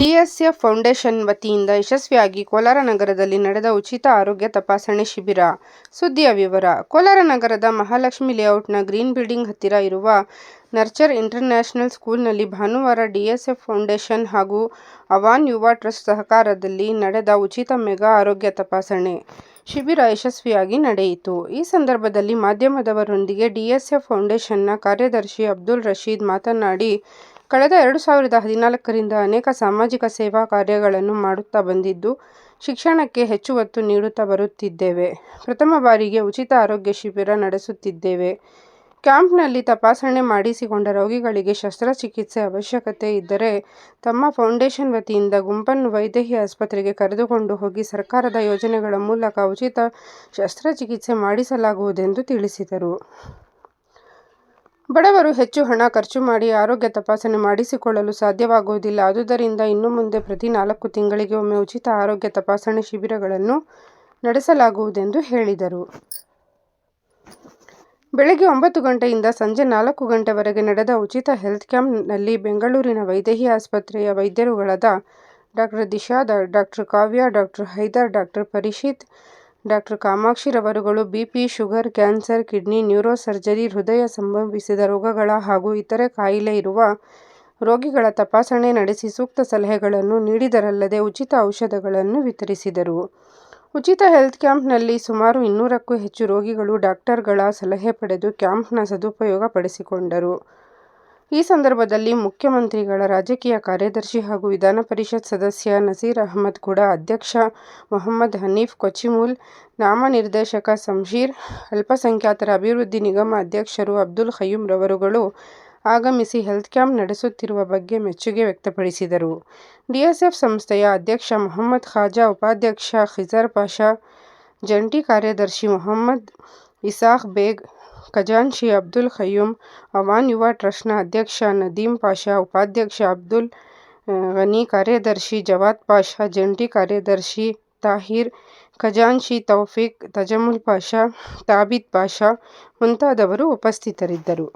ಡಿಎಸ್ಎಫ್ foundation ವತಿಯಿಂದ ಯಶಸ್ವಿಯಾಗಿ ಕೋಲಾರ ನಗರದಲ್ಲಿ ನಡೆದ ಉಚಿತ ಆರೋಗ್ಯ ತಪಾಸಣೆ ಶಿಬಿರ. ಸುದ್ದಿಯ ವಿವರ, ಕೋಲಾರ ನಗರದ ಮಹಾಲಕ್ಷ್ಮಿ ಲೇಔಟ್ನ ಗ್ರೀನ್ ಬಿಲ್ಡಿಂಗ್ ಹತ್ತಿರ ಇರುವ ನರ್ಚರ್ ಇಂಟರ್ನ್ಯಾಷನಲ್ ಸ್ಕೂಲ್ನಲ್ಲಿ ಭಾನುವಾರ ಡಿಎಸ್ಎಫ್ ಫೌಂಡೇಶನ್ ಹಾಗೂ ಅವಾನ್ ಯುವ ಟ್ರಸ್ಟ್ ಸಹಕಾರದಲ್ಲಿ ನಡೆದ ಉಚಿತ ಮೆಗಾ ಆರೋಗ್ಯ ತಪಾಸಣೆ ಶಿಬಿರ ಯಶಸ್ವಿಯಾಗಿ ನಡೆಯಿತು. ಈ ಸಂದರ್ಭದಲ್ಲಿ ಮಾಧ್ಯಮದವರೊಂದಿಗೆ ಡಿಎಸ್ಎಫ್ ಫೌಂಡೇಶನ್ನ ಕಾರ್ಯದರ್ಶಿ ಅಬ್ದುಲ್ ರಶೀದ್ ಮಾತನಾಡಿ ಕಳೆದ ಎರಡು ಸಾವಿರದ ಹದಿನಾಲ್ಕರಿಂದ ಅನೇಕ ಸಾಮಾಜಿಕ ಸೇವಾ ಕಾರ್ಯಗಳನ್ನು ಮಾಡುತ್ತಾ ಬಂದಿದ್ದು, ಶಿಕ್ಷಣಕ್ಕೆ ಹೆಚ್ಚು ಒತ್ತು ನೀಡುತ್ತಾ ಬರುತ್ತಿದ್ದೇವೆ. ಪ್ರಥಮ ಬಾರಿಗೆ ಉಚಿತ ಆರೋಗ್ಯ ಶಿಬಿರ ನಡೆಸುತ್ತಿದ್ದೇವೆ. ಕ್ಯಾಂಪ್ನಲ್ಲಿ ತಪಾಸಣೆ ಮಾಡಿಸಿಕೊಂಡ ರೋಗಿಗಳಿಗೆ ಶಸ್ತ್ರಚಿಕಿತ್ಸೆ ಅವಶ್ಯಕತೆ ಇದ್ದರೆ ತಮ್ಮ ಫೌಂಡೇಶನ್ ವತಿಯಿಂದ ಗುಂಪನ್ನು ವೈದ್ಯಕೀಯ ಆಸ್ಪತ್ರೆಗೆ ಕರೆದುಕೊಂಡು ಹೋಗಿ ಸರ್ಕಾರದ ಯೋಜನೆಗಳ ಮೂಲಕ ಉಚಿತ ಶಸ್ತ್ರಚಿಕಿತ್ಸೆ ಮಾಡಿಸಲಾಗುವುದೆಂದು ತಿಳಿಸಿದರು. ಬಡವರು ಹೆಚ್ಚು ಹಣ ಖರ್ಚು ಮಾಡಿ ಆರೋಗ್ಯ ತಪಾಸಣೆ ಮಾಡಿಸಿಕೊಳ್ಳಲು ಸಾಧ್ಯವಾಗುವುದಿಲ್ಲ. ಆದುದರಿಂದ ಇನ್ನು ಮುಂದೆ ಪ್ರತಿ ನಾಲ್ಕು ತಿಂಗಳಿಗೆ ಒಮ್ಮೆ ಉಚಿತ ಆರೋಗ್ಯ ತಪಾಸಣೆ ಶಿಬಿರಗಳನ್ನು ನಡೆಸಲಾಗುವುದೆಂದು ಹೇಳಿದರು. ಬೆಳಗ್ಗೆ ಒಂಬತ್ತು ಗಂಟೆಯಿಂದ ಸಂಜೆ ನಾಲ್ಕು ಗಂಟೆವರೆಗೆ ನಡೆದ ಉಚಿತ ಹೆಲ್ತ್ ಕ್ಯಾಂಪ್ನಲ್ಲಿ ಬೆಂಗಳೂರಿನ ವೈದೇಹಿ ಆಸ್ಪತ್ರೆಯ ವೈದ್ಯರುಗಳಾದ doctor Disha, doctor Kavya, doctor Haider, doctor Parishit doctor ಕಾಮಾಕ್ಷಿರವರುಗಳು BP, sugar, cancer, kidney, neuro surgery, ಹೃದಯ ಸಂಬಂಧಿಸಿದ ರೋಗಗಳ ಹಾಗೂ ಇತರೆ ಕಾಯಿಲೆ ಇರುವ ರೋಗಿಗಳ ತಪಾಸಣೆ ನಡೆಸಿ ಸೂಕ್ತ ಸಲಹೆಗಳನ್ನು ನೀಡಿದರಲ್ಲದೆ ಉಚಿತ ಔಷಧಗಳನ್ನು ವಿತರಿಸಿದರು. ಉಚಿತ ಹೆಲ್ತ್ ಕ್ಯಾಂಪ್ನಲ್ಲಿ ಸುಮಾರು ಇನ್ನೂರಕ್ಕೂ ಹೆಚ್ಚು ರೋಗಿಗಳು ಡಾಕ್ಟರ್ಗಳ ಸಲಹೆ ಪಡೆದು ಕ್ಯಾಂಪ್ನ ಸದುಪಯೋಗ ಪಡಿಸಿಕೊಂಡರು ಈ ಸಂದರ್ಭದಲ್ಲಿ ಮುಖ್ಯಮಂತ್ರಿಗಳ ರಾಜಕೀಯ ಕಾರ್ಯದರ್ಶಿ ಹಾಗೂ ವಿಧಾನ ಪರಿಷತ್ ಸದಸ್ಯ ನಸೀರ್ ಅಹಮದ್ ಕೂಡ ಅಧ್ಯಕ್ಷ ಮೊಹಮ್ಮದ್ ಹನೀಫ್ ಕೊಚಿಮುಲ್, ನಾಮನಿರ್ದೇಶಕ ಶಂಷೀರ್ ಅಲ್ಪಸಂಖ್ಯಾತರ ಅಭಿವೃದ್ಧಿ ನಿಗಮ ಅಧ್ಯಕ್ಷರು ಅಬ್ದುಲ್ ಖಯ್ಯೂಂ ರವರುಗಳು ಆಗಮಿಸಿ ಹೆಲ್ತ್ ಕ್ಯಾಂಪ್ ನಡೆಸುತ್ತಿರುವ ಬಗ್ಗೆ ಮೆಚ್ಚುಗೆ ವ್ಯಕ್ತಪಡಿಸಿದರು. ಡಿಎಸ್ಎಫ್ ಸಂಸ್ಥೆಯ ಅಧ್ಯಕ್ಷ ಮೊಹಮ್ಮದ್ ಖಾಜಾ, ಉಪಾಧ್ಯಕ್ಷ ಖಿಜರ್ ಪಾಷಾ, ಜಂಟಿ ಕಾರ್ಯದರ್ಶಿ ಮೊಹಮ್ಮದ್ ಇಸಾಕ್ ಬೇಗ್ ಖಜಾಂಚಿ ಅಬ್ದುಲ್ ಖಯ್ಯೂಂ ಅವಾನ್ ಯುವ ಟ್ರಸ್ಟ್ನ ಅಧ್ಯಕ್ಷ ನದೀಂ ಪಾಷಾ ಉಪಾಧ್ಯಕ್ಷ ಅಬ್ದುಲ್ ಗನಿ ಕಾರ್ಯದರ್ಶಿ ಜವಾದ್ ಪಾಷಾ ಜಂಟಿ ಕಾರ್ಯದರ್ಶಿ ತಾಹಿರ್ ಖಜಾಂಚಿ ತೌಫೀಕ್ ತಜಮುಲ್ ಪಾಷಾ ತಾಬಿತ್ ಪಾಷಾ ಮುಂತಾದವರು ಉಪಸ್ಥಿತರಿದ್ದರು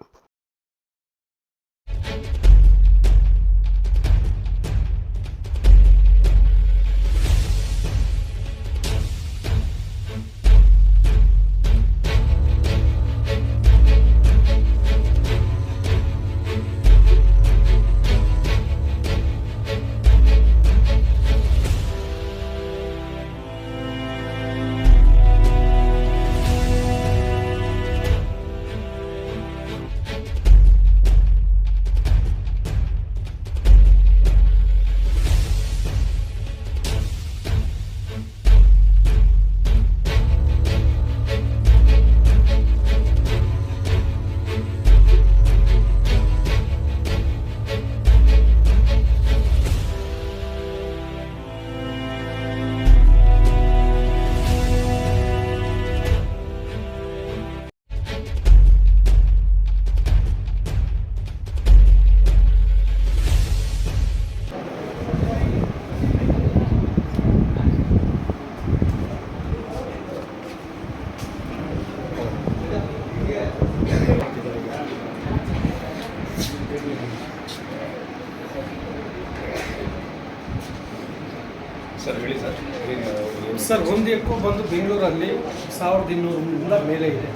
ಸರ್ ಒಂದು ಎಕ್ಕು ಬಂದು ಬೆಂಗಳೂರಲ್ಲಿ ಸಾವಿರದ ಇನ್ನೂರಿಂದ ಮೇಲೆ ಇದೆ.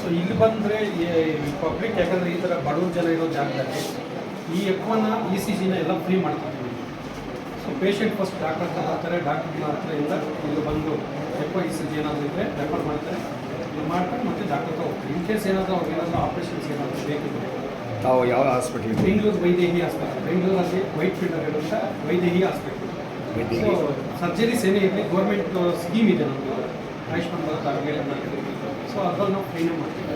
ಸೊ ಇಲ್ಲಿ ಬಂದರೆ ಪಬ್ಲಿಕ್ ಯಾಕಂದರೆ ಈ ಥರ ಬಡವ್ರ ಜನ ಇರೋ ಜಾಗದಲ್ಲಿ ಈ ಎಕ್ಕುವನ್ನು ಇ ಸಿ ಜಿನ ಎಲ್ಲ ಫ್ರೀ ಮಾಡ್ತಿದ್ದೀವಿ ಸೊ ಪೇಷಂಟ್ ಫಸ್ಟ್ ಡಾಕ್ಟರ್ ಹತ್ರ ಹಾಕ್ತಾರೆ ಡಾಕ್ಟರ್ ಹತ್ರ ಇಲ್ಲ ಇಲ್ಲಿ ಬಂದು ಎಕ್ವ ಇ ಸಿ ಜಿ ಏನಾದರೂ ಇದ್ದರೆ ರೆಫರ್ ಮಾಡ್ತಾರೆ. ಇಲ್ಲಿ ಮಾಡ್ಕೊಂಡು ಮತ್ತೆ ಡಾಕ್ಟರ್ ಹೋಗ್ತಾರೆ ಇನ್ ಕೇಸ್ ಏನಾದರೂ ಅವ್ರಿಗೆ ಏನಾದರೂ ಆಪ್ರೇಷನ್ಸ್ ಏನಾದರೂ ಬೇಕಿದ್ರೆ. ತಾವು ಯಾವ ಹಾಸ್ಪಿಟ್ಲ್ ಬೆಂಗಳೂರು ವೈದೇಹಿ ಆಸ್ಪತ್ರೆ ಬೆಂಗಳೂರಲ್ಲಿ ವೈಟ್ ಫೀಲ್ಡ್ ಇರುವಂಥ ವೈದೇಹಿ ಆಸ್ಪತ್ರೆ ಸೊ ಸರ್ಜರೀಸ್ ಏನೇ ಇರಲಿ ಗೌರ್ಮೆಂಟ್ ಸ್ಕೀಮ್ ಇದೆ ನಮ್ಮದು ಆಯುಷ್ಮಾನ್ ಭಾರತ್ ಆರೋಗ್ಯ ಸೊ ಅದ್ರಲ್ಲಿ ನಾವು ಫ್ರೀನೇ ಮಾಡ್ತೀವಿ.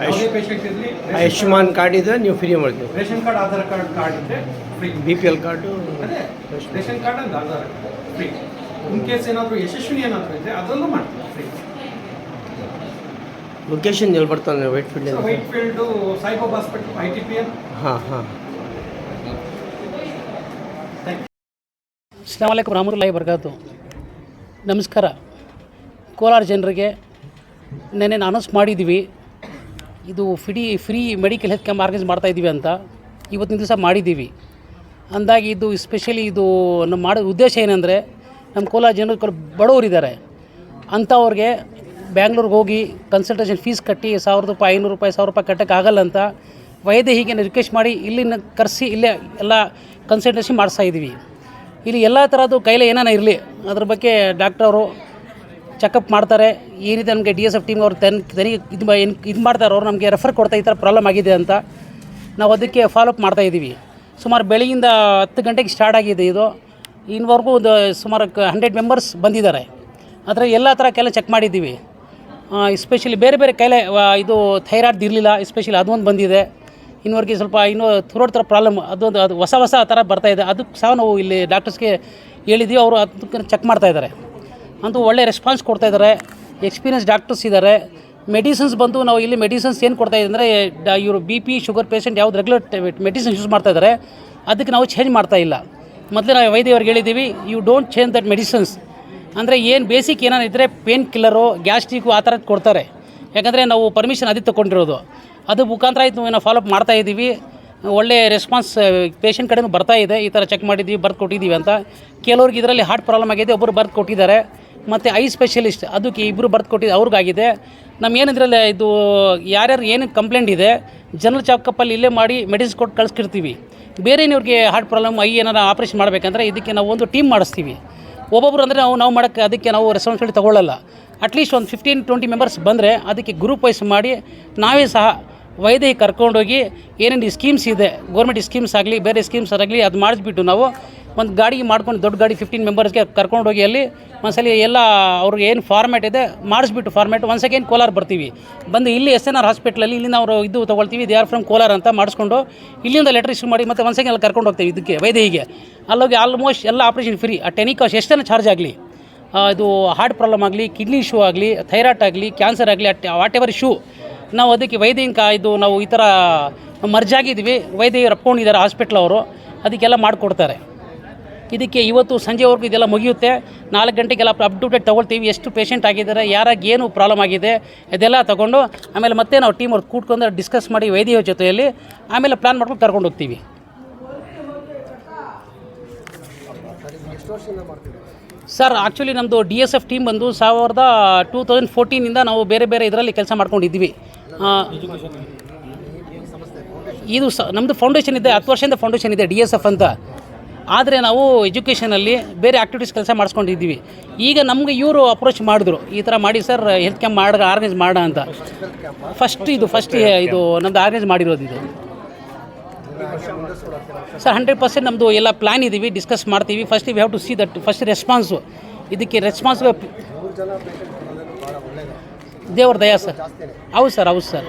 ಯಾವುದೇ ಪೇಷಂಟ್ ಇರಲಿ ಆಯುಷ್ಮಾನ್ ಕಾರ್ಡ್ ಇದ್ರೆ ನೀವು ಫ್ರೀ ಮಾಡ್ತೀವಿ. Ration card Aadhaar card card ಇದ್ದರೆ free B P L card ಅದೇ ರೇಷನ್ ಕಾರ್ಡ್ ಅಂತ Aadhaar card free in case ಏನಾದರೂ ಯಶಸ್ವಿನಿ ಏನಾದರೂ ಇದ್ದರೆ ಅದರಲ್ಲೂ ಮಾಡ್ತೀವಿ ಫ್ರೀ ಲೊಕೇಶನ್ ಎಲ್ಲಿ ಬರ್ತಾನೆ Whitefield Whitefield Saibaba hospital I T P L ಹಾಂ ಹಾಂ. ಅಸ್ಲಾಂ ರಾಮುಲ್ಲಾಹಿ ಬರ್ಗಾತು ನಮಸ್ಕಾರ. ಕೋಲಾರ ಜನರಿಗೆ ನೆನ್ನೆ ಅನೌನ್ಸ್ ಮಾಡಿದ್ದೀವಿ. ಇದು free free medical health camp organise ಮಾಡ್ತಾಯಿದ್ದೀವಿ ಅಂತ. ಇವತ್ತಿನ ದಿವಸ ಮಾಡಿದ್ದೀವಿ. ಅಂದಾಗಿ ಇದು ಸ್ಪೆಷಲಿ ಇದು ನಮ್ಮ ಮಾಡೋ, ಉದ್ದೇಶ ಏನಂದರೆ ನಮ್ಮ ಕೋಲಾರ ಜನರು ಬಡವರಿದ್ದಾರೆ. ಅಂಥವ್ರಿಗೆ ಬ್ಯಾಂಗ್ಳೂರಿಗೆ ಹೋಗಿ ಕನ್ಸಲ್ಟೇಷನ್ ಫೀಸ್ ಕಟ್ಟಿ ಸಾವಿರದ ರೂಪಾಯಿ, ಐನೂರು ರೂಪಾಯಿ, ಸಾವಿರ ರೂಪಾಯಿ ಕಟ್ಟೋಕ್ಕಾಗಲ್ಲ ಅಂತ ಹೀಗೆ ರಿಕ್ವೆಸ್ಟ್ ಮಾಡಿ ಇಲ್ಲಿನ ಕರೆಸಿ, ಇಲ್ಲೇ ಎಲ್ಲ ಕನ್ಸಲ್ಟೇಷನ್ ಮಾಡಿಸ್ತಾ ಇದ್ದೀವಿ ಇಲ್ಲಿ ಎಲ್ಲ ಥರದ್ದು ಕೈಲೇ ಏನಾನ ಇರಲಿ, ಅದ್ರ ಬಗ್ಗೆ ಡಾಕ್ಟರ್ ಅವರು ಚೆಕಪ್ ಮಾಡ್ತಾರೆ. ಈ ರೀತಿ ನಮಗೆ ಡಿ ಎಸ್ ಎಫ್ ಟೀಮ್ ಅವ್ರು ತನ್ ತನಿಗೆ ಇದು ಏನು, ಇದು ಮಾಡ್ತಾರೆ ಅವ್ರು, ನಮಗೆ ರೆಫರ್ ಕೊಡ್ತಾ ಈ ಥರ ಪ್ರಾಬ್ಲಮ್ ಆಗಿದೆ ಅಂತ ನಾವು ಅದಕ್ಕೆ ಫಾಲೋಅಪ್ ಮಾಡ್ತಾ ಇದ್ದೀವಿ ಸುಮಾರು ಬೆಳಗಿಂದ ಹತ್ತು ಗಂಟೆಗೆ ಸ್ಟಾರ್ಟ್ ಆಗಿದೆ ಇದು. ಇನ್ನವರೆಗೂ ಒಂದು ಸುಮಾರು ಹಂಡ್ರೆಡ್ ಮೆಂಬರ್ಸ್ ಬಂದಿದ್ದಾರೆ. ಅದರ ಎಲ್ಲ ಥರ ಕೆಲ ಚೆಕ್ ಮಾಡಿದ್ದೀವಿ. ಎಸ್ಪೆಷಲಿ ಬೇರೆ ಬೇರೆ ಕಾಯಿಲೆ ಇದು ಥೈರಾಯ್ಡ್ ಇರಲಿಲ್ಲ ಎಸ್ಪೆಷಲಿ ಅದೊಂದು ಬಂದಿದೆ. ಇನ್ನುವರೆಗೆ ಸ್ವಲ್ಪ ಇನ್ನೂ ಥ್ರೋಟ್ ಥರ ಪ್ರಾಬ್ಲಮ್ ಅದೊಂದು ಅದು ಹೊಸ ಹೊಸ ಥರ ಬರ್ತಾಯಿದೆ ಅದಕ್ಕೆ ಸಹ ನಾವು ಇಲ್ಲಿ ಡಾಕ್ಟರ್ಸ್ಗೆ ಹೇಳಿದ್ದೀವಿ ಅವರು ಅದಕ್ಕೆ ಚೆಕ್ ಮಾಡ್ತಾಯಿದ್ದಾರೆ ಅಂತೂ ಒಳ್ಳೆ ರೆಸ್ಪಾನ್ಸ್ ಕೊಡ್ತಾ ಇದ್ದಾರೆ. ಎಕ್ಸ್ಪೀರಿಯನ್ಸ್ ಡಾಕ್ಟರ್ಸ್ ಇದ್ದಾರೆ. ಮೆಡಿಸಿನ್ಸ್ ಬಂದು ನಾವು ಇಲ್ಲಿ ಮೆಡಿಸಿನ್ಸ್ ಏನು ಕೊಡ್ತಾ ಇದ್ದೀವಿ ಅಂದರೆ, ಡ ಇವರು ಬಿ ಪಿ ಶುಗರ್ ಪೇಷಂಟ್ ಯಾವ್ದು ರೆಗ್ಯುಲರ್ ಮೆಡಿಸಿನ್ಸ್ ಯೂಸ್ ಮಾಡ್ತಾಯಿದ್ದಾರೆ ಅದಕ್ಕೆ ನಾವು ಚೇಂಜ್ ಮಾಡ್ತಾ ಇಲ್ಲ. ಮೊದಲೇ ನಾವು ವೈದ್ಯವ್ರಿಗೆ ಹೇಳಿದ್ದೀವಿ you don't change that medicines ಅಂದರೆ ಏನು ಬೇಸಿಕ್ ಏನಾನಿದ್ದರೆ ಪೇನ್ ಕಿಲ್ಲರು ಗ್ಯಾಸ್ಟ್ರಿಕ್ಕು ಆ ಥರದ್ದು ಕೊಡ್ತಾರೆ. ಯಾಕಂದರೆ ನಾವು ಪರ್ಮಿಷನ್ ಅದೇ ತೊಗೊಂಡಿರೋದು. ಅದು ಮುಖಾಂತರ ಆಯಿತು ನಾವು ಫಾಲೋಅಪ್ ಮಾಡ್ತಾ ಇದ್ದೀವಿ. ಒಳ್ಳೆ ರೆಸ್ಪಾನ್ಸ್ ಪೇಷಂಟ್ ಕಡೆನೂ ಬರ್ತಾ ಇದೆ. ಈ ಥರ ಚೆಕ್ ಮಾಡಿದ್ದೀವಿ, ಬರ್ದು ಕೊಟ್ಟಿದ್ದೀವಿ ಅಂತ. ಕೆಲವ್ರಿಗೆ ಇದರಲ್ಲಿ ಹಾರ್ಟ್ ಪ್ರಾಬ್ಲಮ್ ಆಗಿದೆ ಒಬ್ಬರು ಬರ್ದು ಕೊಟ್ಟಿದ್ದಾರೆ. ಮತ್ತು ಐ ಸ್ಪೆಷಲಿಸ್ಟ್ ಅದಕ್ಕೆ ಇಬ್ಬರು ಬರ್ದು ಕೊಟ್ಟಿದ್ದು ಅವ್ರಿಗಾಗಿದೆ. ನಮ್ಮ ಏನಿದ್ರಲ್ಲಿ ಇದು, ಯಾರ್ಯಾರು ಏನು ಕಂಪ್ಲೇಂಟ್ ಇದೆ, ಜನರಲ್ ಚೆಕಪ್ಪಲ್ಲಿ ಇಲ್ಲೇ ಮಾಡಿ ಮೆಡಿಸಿನ್ ಕೊಟ್ಟು ಕಳಿಸ್ಕಿರ್ತೀವಿ ಬೇರೆ ಇವ್ರಿಗೆ ಹಾರ್ಟ್ ಪ್ರಾಬ್ಲಮ್ ಐ ಏನಾರ ಆಪ್ರೇಷನ್ ಮಾಡಬೇಕಂದ್ರೆ ಇದಕ್ಕೆ ನಾವು ಒಂದು ಟೀಮ್ ಮಾಡಿಸ್ತೀವಿ. ಒಬ್ಬೊಬ್ರು ಅಂದರೆ ನಾವು ನಾವು ಮಾಡೋಕ್ಕೆ ಅದಕ್ಕೆ ನಾವು ರೆಸ್ಪಾನ್ಸಿಬಿಲಿಟಿ ತೊಗೊಳ್ಳಲ್ಲ. ಅಟ್ಲೀಸ್ಟ್ ಒಂದು ಫಿಫ್ಟೀನ್ ಟ್ವೆಂಟಿ ಮೆಂಬರ್ಸ್ ಬಂದರೆ ಅದಕ್ಕೆ ಗ್ರೂಪ್ ವೈಸ್ ಮಾಡಿ, ನಾವೇ ಸಹ ವೈದ್ಯ ಕರ್ಕೊಂಡೋಗಿ ಏನೇನು ಸ್ಕೀಮ್ಸ್ ಇದೆ ಗೌರ್ಮೆಂಟ್ ಸ್ಕೀಮ್ಸ್ ಆಗಲಿ, ಬೇರೆ ಸ್ಕೀಮ್ಸ್ ಆಗಲಿ ಅದು ಮಾಡಿಸ್ಬಿಟ್ಟು ನಾವು ಒಂದು ಗಾಡಿ ಮಾಡ್ಕೊಂಡು ದೊಡ್ಡ ಗಾಡಿ ಫಿಫ್ಟೀನ್ ಮೆಂಬರ್ಸ್ಗೆ ಕರ್ಕೊಂಡೋಗಿ ಅಲ್ಲಿ ಒಂದ್ಸಲಿ ಎಲ್ಲ ಅವ್ರಿಗೆ ಏನು ಫಾರ್ಮ್ಯಾಟ್ ಇದೆ ಮಾಡಿಸ್ಬಿಟ್ಟು ಫಾರ್ಮ್ಯಾಟ್ ಒಂದು ಸೆಕೆಂಡ್ ಕೋಲಾರ ಬರ್ತೀವಿ. ಬಂದು ಇಲ್ಲಿ ಎಸ್ ಎನ್ ಆರ್ ಹಾಸ್ಪಿಟ್ಲಲ್ಲಿ ಇಲ್ಲಿಂದ ಅವರು ಇದು ತೊಗೊಳ್ತೀವಿ ದೇ ಆರ್ ಫ್ರಮ್ ಕೋಲಾರ ಅಂತ ಮಾಡಿಸ್ಕೊಂಡು ಇಲ್ಲಿಂದ ಲೆಟರ್ ಇಶ್ಯೂ ಮಾಡಿ ಮತ್ತೆ ಒಂದು ಸೆಕೆಂಡ್ ಅಲ್ಲಿ ಕರ್ಕೊಂಡು ಹೋಗ್ತೀವಿ ಇದಕ್ಕೆ ವೈದ್ಯಿಗೆ ಅಲ್ಲೋಗಿ ಆಲ್ಮೋಸ್ಟ್ ಎಲ್ಲ ಆಪ್ರೇಷನ್ ಫ್ರೀ ಆ ಟೆನಿಕಾಸ್ ಎಷ್ಟನ್ನು ಚಾರ್ಜ್ ಆಗಲಿ? ಇದು ಹಾರ್ಟ್ ಪ್ರಾಬ್ಲಮ್ ಆಗಲಿ ಕಿಡ್ನಿ ಇಶ್ಯೂ ಆಗಲಿ ಥೈರಾಯ್ಡ್ ಆಗಲಿ ಕ್ಯಾನ್ಸರ್ ಆಗಲಿ ಅಟ್ ವಾಟ್ ಎವರ್ ಇಶ್ಯೂ ನಾವು ಅದಕ್ಕೆ ವೈದ್ಯಂಕ ಇದು ನಾವು ಈ ಥರ ಮರ್ಜಾಗಿದ್ದೀವಿ ವೈದ್ಯ ರಪ್ಕೊಂಡಿದ್ದಾರೆ ಹಾಸ್ಪಿಟ್ಲ್ ಅವರು. ಅದಕ್ಕೆಲ್ಲ ಮಾಡಿಕೊಡ್ತಾರೆ. ಇದಕ್ಕೆ ಇವತ್ತು ಸಂಜೆವರೆಗೂ ಇದೆಲ್ಲ ಮುಗಿಯುತ್ತೆ. ನಾಲ್ಕು ಗಂಟೆಗೆಲ್ಲ ಅಪ್ ಟು ಡೇಟ್ ತೊಗೊಳ್ತೀವಿ. ಎಷ್ಟು ಪೇಷಂಟ್ ಆಗಿದ್ದಾರೆ ಯಾರಾಗ ಏನು ಪ್ರಾಬ್ಲಮ್ ಆಗಿದೆ ಇದೆಲ್ಲ ತೊಗೊಂಡು ಆಮೇಲೆ ಮತ್ತೆ ನಾವು ಟೀಮ್ ಅವ್ರು ಕೂತ್ಕೊಂಡು ಡಿಸ್ಕಸ್ ಮಾಡಿ ವೈದ್ಯ ಜೊತೆಯಲ್ಲಿ ಆಮೇಲೆ ಪ್ಲ್ಯಾನ್ ಮಾಡ್ಕೊಂಡು ಕರ್ಕೊಂಡು ಹೋಗ್ತೀವಿ. ಸರ್ ಆ್ಯಕ್ಚುಲಿ ನಮ್ಮದು ಡಿ ಎಸ್ ಎಫ್ ಟೀಮ್ ಬಂದು ಸಾವಿರದ ಟೂ ತೌಸಂಡ್ ಫೋರ್ಟೀನಿಂದ ನಾವು ಬೇರೆ ಬೇರೆ ಇದರಲ್ಲಿ ಕೆಲಸ ಮಾಡ್ಕೊಂಡಿದ್ದೀವಿ ಆ, ಇದು ಸ ನಮ್ಮದು ಫೌಂಡೇಶನ್ ಇದೆ, ಹತ್ತು ವರ್ಷದಿಂದ ಫೌಂಡೇಶನ್ ಇದೆ ಡಿ ಎಸ್ ಎಫ್ ಅಂತ. ಆದರೆ ನಾವು ಎಜುಕೇಷನಲ್ಲಿ ಬೇರೆ ಆ್ಯಕ್ಟಿವಿಟೀಸ್ ಕೆಲಸ ಮಾಡಿಸ್ಕೊಂಡಿದ್ದೀವಿ. ಈಗ ನಮಗೆ ಇವರು ಅಪ್ರೋಚ್ ಮಾಡಿದ್ರು, ಈ ಥರ ಮಾಡಿ ಸರ್ ಹೆಲ್ತ್ ಕ್ಯಾಂಪ್ ಮಾಡ ಆರ್ಗನೈಸ್ ಮಾಡ ಅಂತ. ಫಸ್ಟ್ ಇದು ಫಸ್ಟ್ ಇದು ನಮ್ಮದು ಆರ್ಗನೈಸ್ ಮಾಡಿರೋದು ಇದು. ಸರ್ ಹಂಡ್ರೆಡ್ ಪರ್ಸೆಂಟ್ ನಮ್ಮದು ಎಲ್ಲ ಪ್ಲ್ಯಾನ್ ಇದ್ದೀವಿ ಡಿಸ್ಕಸ್ ಮಾಡ್ತೀವಿ. First we have to see that first response ಇದಕ್ಕೆ ರೆಸ್ಪಾನ್ಸ್ ದೇವ್ರ ದಯಾ ಸರ್. ಹೌದು ಸರ್ ಹೌದು ಸರ್.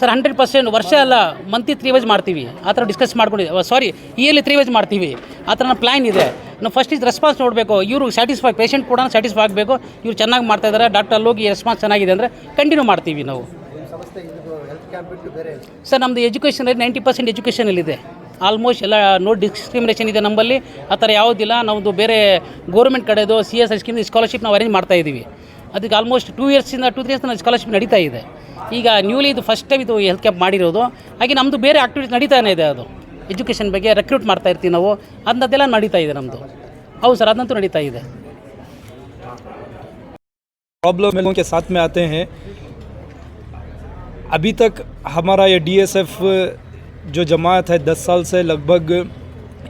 ಸರ್, ಹಂಡ್ರೆಡ್ ಪರ್ಸೆಂಟ್ ವರ್ಷ ಅಲ್ಲ ಮಂತ್ಲಿ ತ್ರೀ ವೈಸ್ ಮಾಡ್ತೀವಿ. ಆ ಥರ ಡಿಸ್ಕಸ್ ಮಾಡ್ಕೊಂಡಿದ್ದೀವಿ ಸಾರಿ ಇಯರ್ಲಿ ತ್ರೀ ವೈಸ್ ಮಾಡ್ತೀವಿ. ಆ ಥರ ಪ್ಲ್ಯಾನ್ ಇದೆ. ನಾವು ಫಸ್ಟ್ ಇದು ರೆಸ್ಪಾನ್ಸ್ ನೋಡಬೇಕು. ಇವರು ಸ್ಯಾಟಿಸ್ಫೈ ಪೇಷಂಟ್ ಕೂಡ ಸ್ಯಾಟಿಸ್ಫೈ ಆಗಬೇಕು. ಇವ್ರು ಚೆನ್ನಾಗಿ ಮಾಡ್ತಾ ಇದ್ದಾರೆ ಡಾಕ್ಟರ್ ಹೋಗಿ ರೆಸ್ಪಾನ್ಸ್ ಚೆನ್ನಾಗಿದೆ ಅಂದರೆ ಕಂಟಿನ್ಯೂ ಮಾಡ್ತೀವಿ ನಾವು. ಸರ್ ನಮ್ಮದು ಎಜುಕೇಷನ್ ನೈಂಟಿ ಪರ್ಸೆಂಟ್ ಇದೆ. ಆಲ್ಮೋಸ್ಟ್ ಎಲ್ಲ ನೋ ಡಿಸ್ಕ್ರಿಮಿನೇಷನ್ ಇದೆ ನಮ್ಮಲ್ಲಿ. ಆ ಥರ ಯಾವುದಿಲ್ಲ. ನಮ್ಮದು ಬೇರೆ ಗೌರ್ಮೆಂಟ್ ಕಡೆದು C S I scheme scholarship ನಾವು ಅರೇಂಜ್ ಮಾಡ್ತಾ ಇದ್ದೀವಿ ಅದಕ್ಕೆ ಆಲ್ಮೋಸ್ಟ್ ಟೂ ಇಯರ್ಸಿಂದ ಟೂ ತ್ರೀ ಇಯರ್ಸ್ ಸ್ಕಾಲರ್ಶಿಪ್ ನಡೀತಾ ಇದೆ ಈಗ ನ್ಯೂಲಿ ಇದು ಫಸ್ಟ್ ಟೈಮ್ ಇದು ಹೆಲ್ತ್ ಕ್ಯಾಂಪ್ ಮಾಡಿರೋದು ಹಾಗೆ ನಮ್ಮದು ಬೇರೆ ಆ್ಯಕ್ಟಿವಿಟೀಸ್ ನಡೀತಾನೆ ಇದೆ ಅದು ಎಜುಕೇಷನ್ ಬಗ್ಗೆ ರೆಕ್ರೂಟ್ ಮಾಡ್ತಾ ಇರ್ತೀವಿ ನಾವು ಅಂಥದ್ದೆಲ್ಲ ನಡೀತಾ ಇದೆ ನಮ್ಮದು ಹೌದು ಸರ್ ಅದಂತೂ ನಡೀತಾ ಇದೆ प्रॉब्लम लोगों के साथ में आते हैं अभी तक हमारा ये डीएसएफ जो जमात है दस साल से लगभग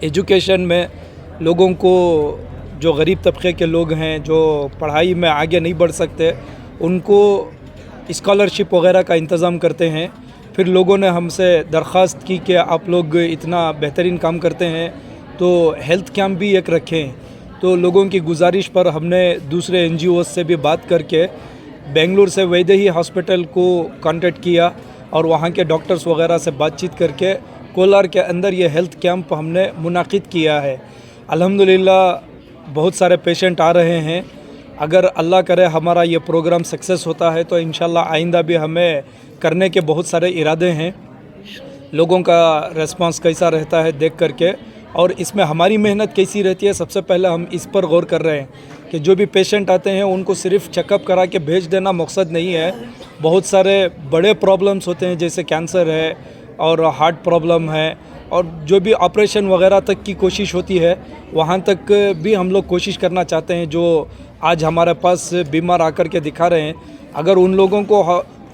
एजुकेशन में लोगों को जो गरीब तबके के लोग हैं, जो पढ़ाई में आगे नहीं बढ़ सकते, उनको स्कॉलरशिप वगैरह का इंतज़ाम करते हैं। फिर लोगों ने हमसे दरख्वास्त की कि आप लोग इतना बेहतरीन काम करते हैं तो हेल्थ कैंप भी एक रखें। तो लोगों की गुजारिश पर हमने दूसरे एनजीओ से भी बात करके बेंगलुरु से वैदेही हॉस्पिटल को कांटेक्ट किया और वहाँ के डॉक्टर्स वगैरह से बातचीत करके कोलार के अंदर ये हेल्थ कैंप हमने मुनद किया है। अल्हम्दुलिल्लाह बहुत सारे पेशेंट आ रहे हैं। अगर अल्लाह करे हमारा ये प्रोग्राम सक्सेस होता है तो इन आइंदा भी हमें करने के बहुत सारे इरादे हैं। लोगों का रेस्पॉन्स कैसा रहता है देख करके। और इसमें हमारी मेहनत कैसी रहती है, सबसे पहले हम इस पर गौर कर रहे हैं कि जो भी पेशेंट आते हैं, उनको सिर्फ़ चेकअप करा के भेज देना मकसद नहीं है। बहुत सारे बड़े प्रॉब्लम्स होते हैं, जैसे कैंसर है और हार्ट प्रॉब्लम है। और जो भी ऑपरेशन वगैरह तक की कोशिश होती है, वहाँ तक भी हम लोग कोशिश करना चाहते हैं, जो आज हमारे पास बीमार आकर के दिखा रहे हैं। अगर उन लोगों को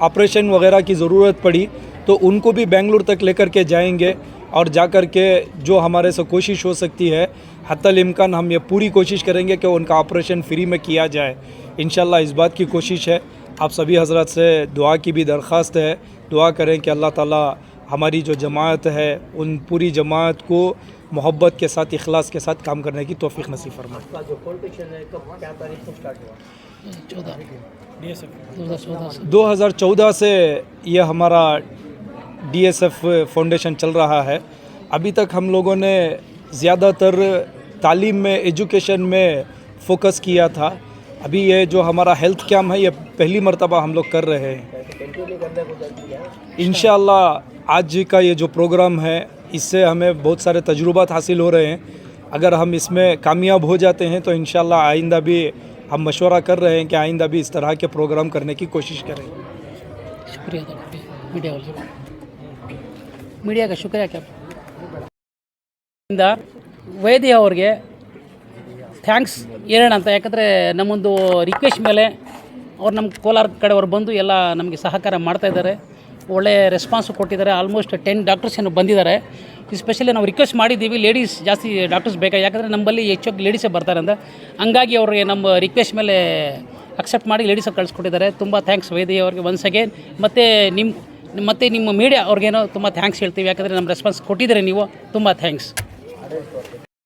ऑपरेशन वगैरह की ज़रूरत पड़ी तो उनको भी बेंगलुरु तक लेकर के जाएँगे और जा कर के जो हमारे से कोशिश हो सकती है, हतल इम्कान हम ये पूरी कोशिश करेंगे कि उनका ऑपरेशन फ्री में किया जाए। इन इस बात की कोशिश है। आप सभी हज़रत से दुआ की भी दरख्वास्त है। दुआ करें कि अल्लाह ताला हमारी जो जमात है उन पूरी जमात को मोहब्बत के साथ इखलास के साथ काम करने की तोफ़ी नसीब फरमाए। आपका जो कॉम्पिटिशन है कब क्या तारीख को स्टार्ट हुआ? चौदह। से। 2014 हमारा डी एस एफ़ फाउंडेशन चल रहा है। अभी तक हम लोगों ने ज़्यादातर तालीम में एजुकेशन में फोकस किया था। अभी ये जो हमारा हेल्थ कैम्प है ये पहली मर्तबा हम लोग कर रहे हैं कंटिन्यू करने को जाती है इन आज का ये जो प्रोग्राम है इससे हमें बहुत सारे तजुर्बात हासिल हो रहे हैं अगर हम इसमें कामयाब हो जाते हैं तो इन आइंदा भी हम मशवरा कर रहे हैं कि आइंदा भी इस तरह के प्रोग्राम करने की कोशिश करें शुक्रिया मीडिया वाले मीडिया का शुक्रिया क्या ಇಂದ ವೈದ್ಯ ಅವ್ರಿಗೆ ಥ್ಯಾಂಕ್ಸ್. ಹೇಳೋಣ ಅಂತ. ಯಾಕಂದರೆ ನಮ್ಮೊಂದು ರಿಕ್ವೆಸ್ಟ್ ಮೇಲೆ ಅವ್ರು ನಮ್ಮ ಕೋಲಾರ ಕಡೆಯವರು ಬಂದು ಎಲ್ಲ ನಮಗೆ ಸಹಕಾರ ಮಾಡ್ತಾ ಇದ್ದಾರೆ. ಒಳ್ಳೆ ರೆಸ್ಪಾನ್ಸ್ ಕೊಟ್ಟಿದ್ದಾರೆ. ಆಲ್ಮೋಸ್ಟ್ ಟೆನ್ ಡಾಕ್ಟರ್ಸ್ ಏನು ಬಂದಿದ್ದಾರೆ. ಸ್ಪೆಷಲಿ ನಾವು ರಿಕ್ವೆಸ್ಟ್ ಮಾಡಿದ್ದೀವಿ ಲೇಡೀಸ್ ಜಾಸ್ತಿ ಡಾಕ್ಟರ್ಸ್ ಬೇಕಾ? ಯಾಕಂದರೆ ನಮ್ಮಲ್ಲಿ ಹೆಚ್ಚಾಗಿ ಲೇಡೀಸೇ ಬರ್ತಾರೆ ಅಂತ. ಹಂಗಾಗಿ ಅವ್ರಿಗೆ ನಮ್ಮ ರಿಕ್ವೆಸ್ಟ್ ಮೇಲೆ ಅಕ್ಸೆಪ್ಟ್ ಮಾಡಿ ಲೇಡೀಸ್ ಕಳಿಸ್ಕೊಟ್ಟಿದ್ದಾರೆ. ತುಂಬ ಥ್ಯಾಂಕ್ಸ್ ವೈದ್ಯ ಅವ್ರಿಗೆ ಒನ್ಸ್ ಅಗೇನ್ ಮತ್ತು ನಿಮ್ಮ ಮತ್ತು ನಿಮ್ಮ ಮೀಡಿಯಾ ಅವ್ರಿಗೇನೋ ತುಂಬ ಥ್ಯಾಂಕ್ಸ್ ಹೇಳ್ತೀವಿ. ಯಾಕಂದರೆ ನಮ್ಮ ರೆಸ್ಪಾನ್ಸ್ ಕೊಟ್ಟಿದ್ದೀರಿ ನೀವು. ತುಂಬ ಥ್ಯಾಂಕ್ಸ್